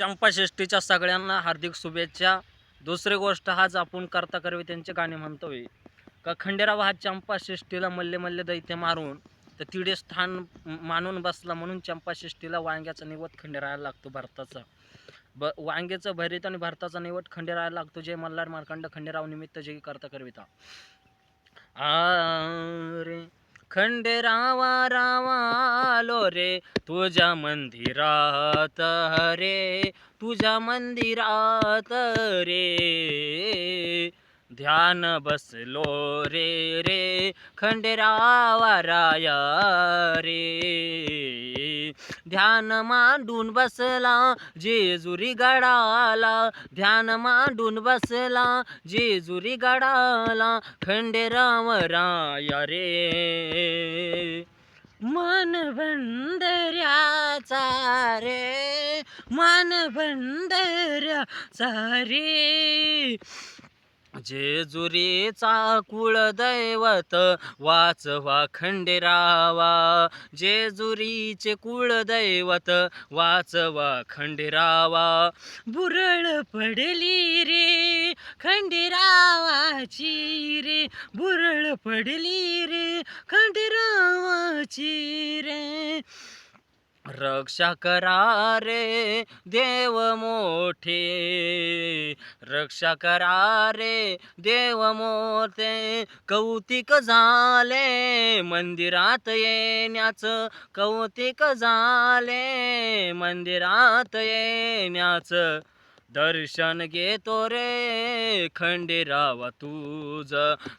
चंपाषष्ठीच्या सगळ्यांना हार्दिक शुभेच्छा. दुसरी गोष्ट हाच आपण करता करवी त्यांचे गाणे म्हणतोय. का खंडेराव हा चंपाषष्ठीला मल्ले मल्ले दैत्य मारून तर तिडे स्थान मानून बसला म्हणून चंपाषष्ठीला वांग्याचा निवत खंडेरायला लागतो भारताचा. ब वांग्याचं भरीत आणि भारताचा निवट खंडेरायला लागतो. जय मल्हार मार्कंड खंडेराव निमित्त जे करता करविता. अरे खंडेरावा रावा आलो रे. तुझ्या मंदिरात रे तुझ्या मंदिरात रे. ध्यान बसलो रे रे. खंडेरावा राया रे. ध्यान मांडून बसला जेजुरी गडाला. ध्यान मांडून बसला जेजुरी गडाला. खंडेराव राया रे. मन बंदऱ्याचा रे. मन बंदऱ्याचा रे. जेजुरीचा कुळदैवत वाचवा खंडेरावा. जेजुरीचे कुळदैवत वाचवा खंडेरावा. बुरळ पडली रे खंडेरावाची रे. बुरळ पडली रे खंडेरावाची रे. रक्षा करा रे देव मोठे. रक्षा करा रे देव मोठे. कौतिक झाले मंदिरात येण्याचं. कौतिक झाले मंदिरात येण्याचं. दर्शन घेतो रे खंडेरावा तुझ.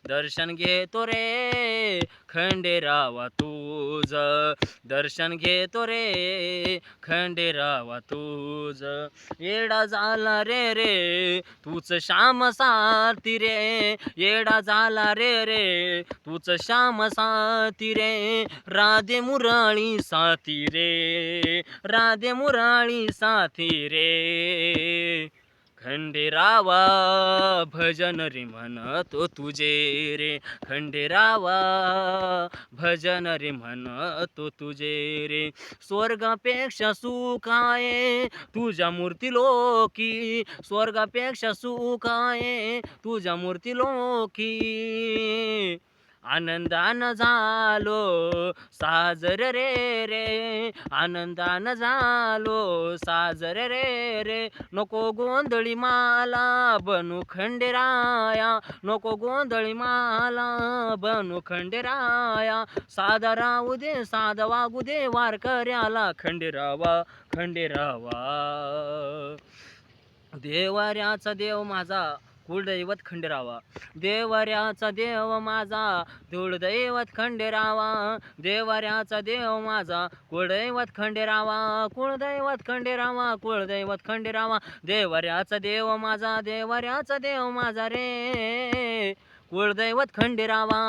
दर्शन घेतो रे खंडेरावा तुझ. दर्शन घेतो रे खंडेरावा तुझ. येडा झाला रे रे तूच श्याम सारती रे. येडा झाला रे रे तूच श्याम साथी रे. राधे मुराळी साथी रे राधे मुराळी साथी रे. खंडेरावा भजन रे म्हणतो तुझे रे. खंडेरावा भजन रे म्हणतो तुझे रे. स्वर्गापेक्षा सुख तुझ्या मूर्ती लोकी. स्वर्गापेक्षा सुख तुझ्या मूर्ती लोकी. आनंदान झालो साजर रे रे. आनंदान झालो साजर रे रे. नको गोंधळी माला बनू खंडेराया. नको गोंधळी माला बनू खंडेराया. साधा राहू दे साधा वागू दे वारकऱ्याला खंडेरावा खंडेरावा. देवाऱ्याचा देव माझा. कुलदैवत खंडेरावा. देवऱ्याचा देव माझा कुलदैवत खंडेरावा. देवऱ्याचा देव माझा कुलदैवत खंडेरावा. कुलदैवत खंडेरावा कुलदैवत खंडेरावा. देवऱ्याचा देव माझा देवऱ्याचा देव माझा रे. कुळदैवत खंडेरावा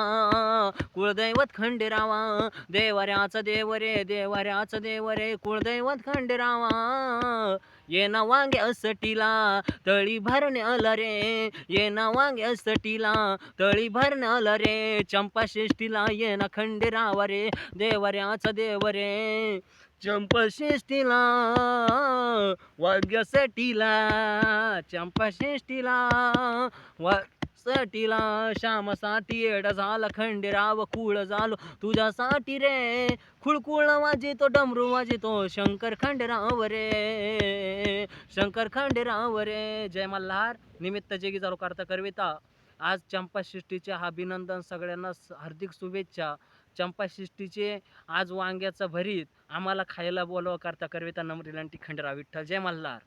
कुळदैवत खंडेरावा देवऱ्याच देव रे देवाऱ्याचा देव रे कुळदैवत खंडेरावा ये ना वांगे सटीला तळी अल रे. ये ना वांग्या सटीला तळी अल रे. चंपा ये ना खंडेरावा रे देवऱ्याच देव रे. चंपा श्रेष्ठीला वाग्यासाठीला वा सटीला श्यामसाठी येड झाला खंडेराव कुळ झालो. तुझ्यासाठी रे खुळकुळ वाजितो डमरू वाजितो शंकर खंडेराव रे. शंकर खंडेराव रे. जय मल्हार. निमित्त जेगी चालू करता करविता. आज चंपाषष्ठीचे अभिनंदन सगळ्यांना. हार्दिक शुभेच्छा. चंपाषष्ठीचे आज वांग्याचं भरीत. आम्हाला खायला बोलवा करता करविता. नम्रीलांटी खंडेराव विठ्ठल. जय मल्हार.